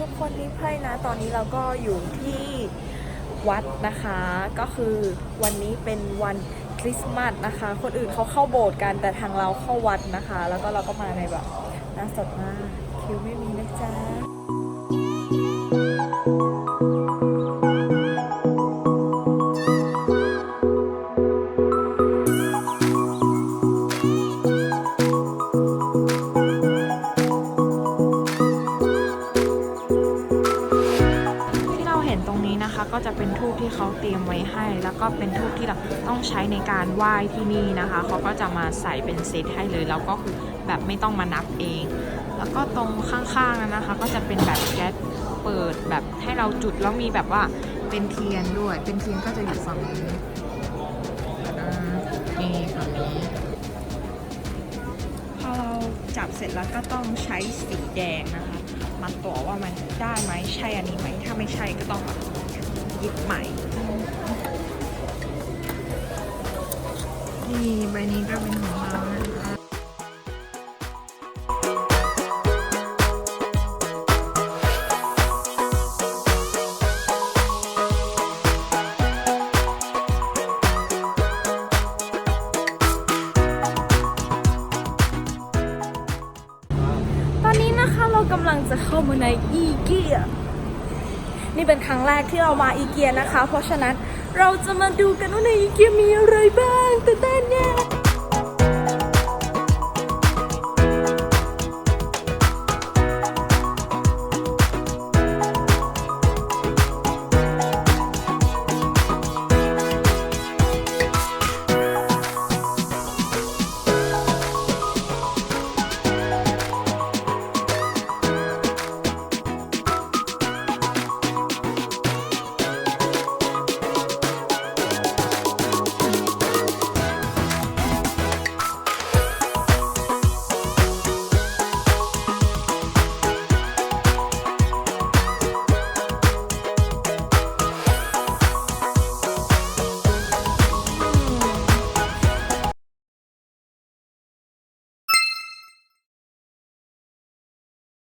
ทุกคนนี่ไพ่นะ ตอนนี้เราก็อยู่ที่วัดนะคะ ก็คือวันนี้เป็นวันคริสต์มาสนะคะ คนอื่นเขาเข้าโบสถ์กันแต่ทางเราเข้าวัดนะคะ แล้วก็เราก็มาในแบบน่าสดมาก คิวไม่มีนะจ๊ะ นี้นะคะก็จะเป็นทูบที่เขาเตรียมไว้ให้ แล้วก็เป็นทูบที่เราต้องใช้ในการไหว้ที่นี่นะคะเขาก็จะมาใส่เป็นเซตให้เลยแล้วก็คือแบบไม่ต้องมานับเอง แล้วก็ตรงข้างๆนั้นนะคะ ก็จะเป็นแบบแก๊สเปิดแบบให้เราจุดแล้วมีแบบว่าเป็นเทียนด้วย เป็นเทียนก็จะอยู่ฝั่งนี้ จับเสร็จแล้วก็ต้องใช้สีแดงนะคะมาตัวว่ามันได้ไหมใช่อันนี้ไหมถ้าไม่ใช่ก็ต้องแบบหยิบใหม่นี่ใบนี้ก็เป็นของ อนนี้นะคะเรากำลังจะเข้ามาในอีเกียนี่เป็นครั้งแรกที่เรามาอีเกียนะคะ เพราะฉะนั้นเราจะมาดูกันว่าในอีเกียมีอะไรบ้าง